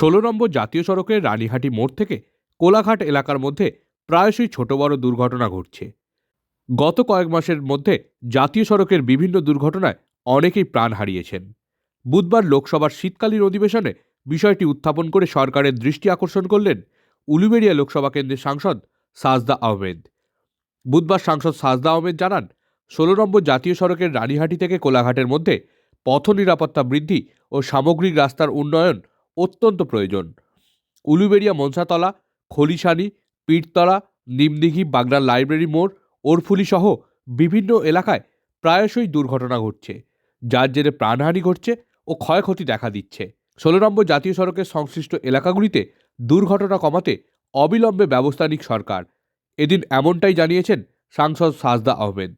ষোলো নম্বর জাতীয় সড়কের রানীহাটি মোড় থেকে কোলাঘাট এলাকার মধ্যে প্রায়শই ছোট বড় দুর্ঘটনা ঘটছে। গত কয়েক মাসের মধ্যে জাতীয় সড়কের বিভিন্ন দুর্ঘটনায় অনেকেই প্রাণ হারিয়েছেন। বুধবার লোকসভার শীতকালীন অধিবেশনে বিষয়টি উত্থাপন করে সরকারের দৃষ্টি আকর্ষণ করলেন উলুবেড়িয়া লোকসভা কেন্দ্রের সাংসদ সাজদা আহমেদ। বুধবার সাংসদ সাজদা আহমেদ জানান, ষোলো নম্বর জাতীয় সড়কের রানীহাটি থেকে কোলাঘাটের মধ্যে পথ নিরাপত্তা বৃদ্ধি ও সামগ্রিক রাস্তার উন্নয়ন অত্যন্ত প্রয়োজন। উলুবেড়িয়া মনসাতলা, খলিশানি, পীরতলা, নিমদিঘি বাগনান লাইব্রেরি মোড়, ওরফুলি সহ বিভিন্ন এলাকায় প্রায়শই দুর্ঘটনা ঘটছে, যার জেরে প্রাণহানি ঘটছে ও ক্ষয়ক্ষতি দেখা দিচ্ছে। ষোলো নম্বর জাতীয় সড়কের সংশ্লিষ্ট এলাকাগুলিতে দুর্ঘটনা কমাতে অবিলম্বে ব্যবস্থা নিক সরকার। এদিন এমনটাই জানিয়েছেন সাংসদ সাজদা আহমেদ।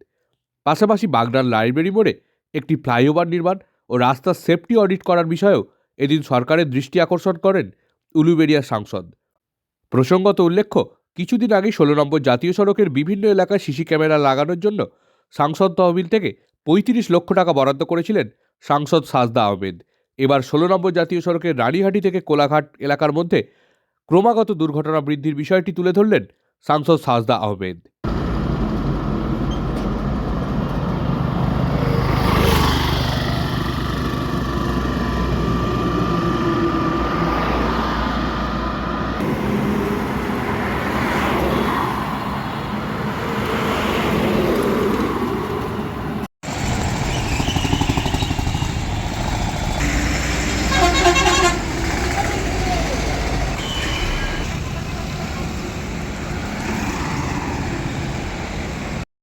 পাশাপাশি বাগনান লাইব্রেরি মোড়ে একটি ফ্লাইওভার নির্মাণ ও রাস্তার সেফটি অডিট করার বিষয়েও এদিন সরকারের দৃষ্টি আকর্ষণ করেন উলুবেড়িয়া সাংসদ। প্রসঙ্গত উল্লেখ্য, কিছুদিন আগে ষোলো নম্বর জাতীয় সড়কের বিভিন্ন এলাকায় সিসি ক্যামেরা লাগানোর জন্য সাংসদ তহবিল থেকে পঁয়ত্রিশ লক্ষ টাকা বরাদ্দ করেছিলেন সাংসদ সাজদা আহমেদ। এবার ষোলো নম্বর জাতীয় সড়কের রানীহাটি থেকে কোলাঘাট এলাকার মধ্যে ক্রমাগত দুর্ঘটনা বৃদ্ধির বিষয়টি তুলে ধরলেন সাংসদ সাজদা আহমেদ।